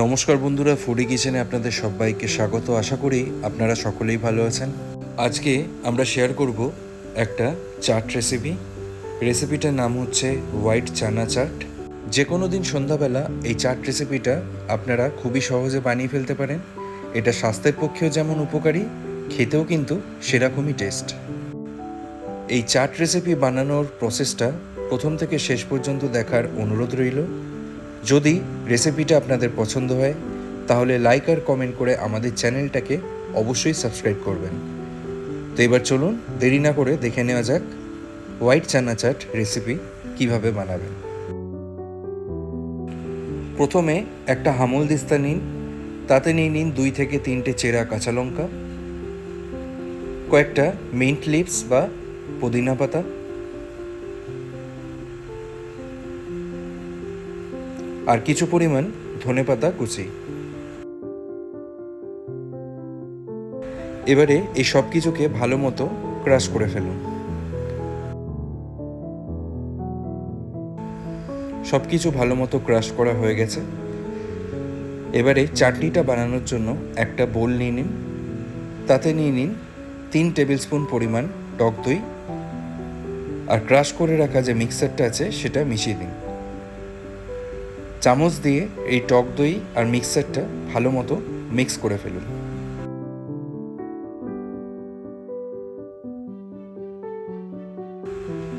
নমস্কার বন্ধুরা ফুডি কিচেনে আপনাদের সবাইকে স্বাগত। আশা করি আপনারা সকলেই ভালো আছেন। আজকে আমরা শেয়ার করব একটা চাট রেসিপি রেসিপিটার নাম হচ্ছে হোয়াইট চানা চাট যে কোনো দিন সন্ধ্যাবেলা এই চাট রেসিপিটা আপনারা খুবই সহজে বানিয়ে ফেলতে পারেন। এটা স্বাস্থ্যের পক্ষেও যেমন উপকারী, খেতেও কিন্তু সেরকমই টেস্ট এই চাট রেসিপি বানানোর প্রসেসটা প্রথম থেকে শেষ পর্যন্ত দেখার অনুরোধ রইল। যদি রেসিপিটা আপনাদের পছন্দ হয়, তাহলে লাইক আর কমেন্ট করে আমাদের চ্যানেলটাকে অবশ্যই সাবস্ক্রাইব করবেন। তো এবার চলুন, দেরি না করে দেখে নেওয়া যাক হোয়াইট চানা চাট রেসিপি কীভাবে বানাবেন। প্রথমে একটা হামল দিস্তা নিন, তাতে নিয়ে নিন দুই থেকে তিনটে চেরা কাঁচা লঙ্কা, কয়েকটা মিন্ট লিভস বা পুদিনা পাতা আর কিছু পরিমাণ ধনেপাতা কুচি। এবারে এই সব কিছুকে ভালো মতো ক্রাশ করে ফেলুন। সব কিছু ভালো মতো ক্রাশ করা হয়ে গেছে। এবারে চাটনিটা বানানোর জন্য একটা বোল নিয়ে নিন। তাতে নিয়ে নিন তিন টেবিল স্পুন পরিমাণ টক দই। আর ক্রাশ করে রাখা যে মিক্সারটা আছে, সেটা মিশিয়ে দিন। চামচ দিয়ে এই টক দই আর মিক্সারটা ভালো মতো মিক্স করে ফেলুন।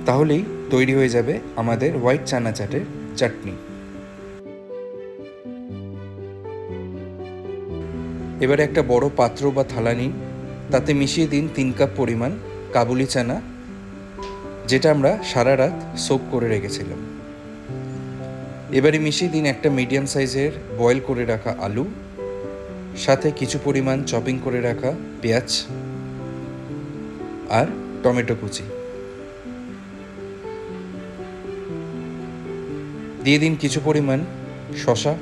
তাহলেই তৈরি হয়ে যাবে আমাদের হোয়াইট চানা চাটের চাটনি। এবারে একটা বড় পাত্র বা থালা নিন। তাতে মিশিয়ে দিন তিন কাপ পরিমাণ কাবুলি চানা, যেটা আমরা সারা রাত সোপ করে রেখেছিলাম। এবারে মিশিয়ে দিন একটা মিডিয়াম সাইজের বয়েল করে রাখা আলু, সাথে কিছু পরিমাণ চপিং করে রাখা পেঁয়াজ আর টমেটো কুচি। দিয়ে দিন কিছু পরিমাণ শশা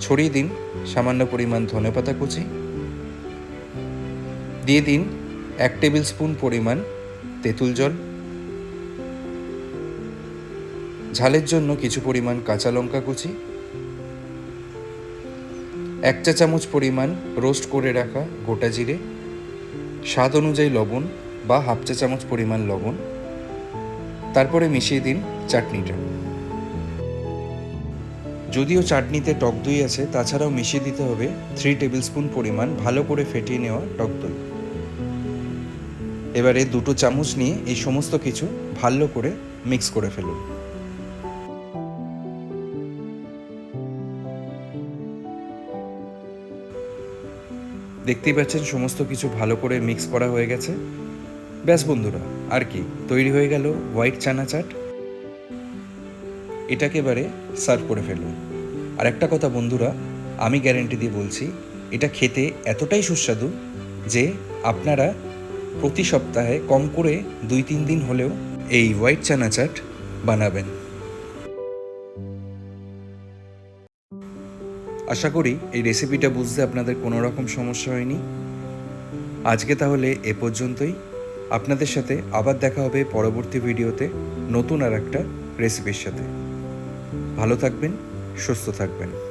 ছড়িয়ে দিন সামান্য পরিমাণ ধনেপাতা কুচি। দিয়ে দিন এক টেবিল স্পুন পরিমাণ তেঁতুল জল। ঝালের জন্য কিছু পরিমাণ কাঁচা লঙ্কা কুচি, এক চা চামচ পরিমাণ রোস্ট করে রাখা গোটা জিরে, স্বাদ অনুযায়ী লবণ বা হাফ চা চামচ পরিমাণ লবণ। তারপরে মিশিয়ে দিন চাটনিটা। যদিও চাটনিতে টক দই আছে, তাছাড়াও মিশিয়ে দিতে হবে থ্রি টেবিল স্পুন পরিমাণ ভালো করে ফেটিয়ে নেওয়া টক দই। এবারে দুটো চামচ নিয়ে এই সমস্ত কিছু ভালো করে মিক্স করে ফেলুন। দেখতেই পাচ্ছেন সমস্ত কিছু ভালো করে মিক্স করা হয়ে গেছে। ব্যাস বন্ধুরা, আর কি, তৈরি হয়ে গেল হোয়াইট চানা চাট। এটাকে এবারে সার্ভ করে ফেলুন। আর একটা কথা বন্ধুরা, আমি গ্যারেন্টি দিয়ে বলছি, এটা খেতে এতটাই সুস্বাদু যে আপনারা প্রতি সপ্তাহে কম করে দুই তিন দিন হলেও এই হোয়াইট চানা চাট বানাবেন। আশা করি এই রেসিপিটা বুঝতে আপনাদের কোনো রকম সমস্যা হয়নি। আজকে তাহলে এ পর্যন্তই। আপনাদের সাথে আবার দেখা হবে পরবর্তী ভিডিওতে নতুন আর একটা রেসিপির সাথে। ভালো থাকবেন, সুস্থ থাকবেন।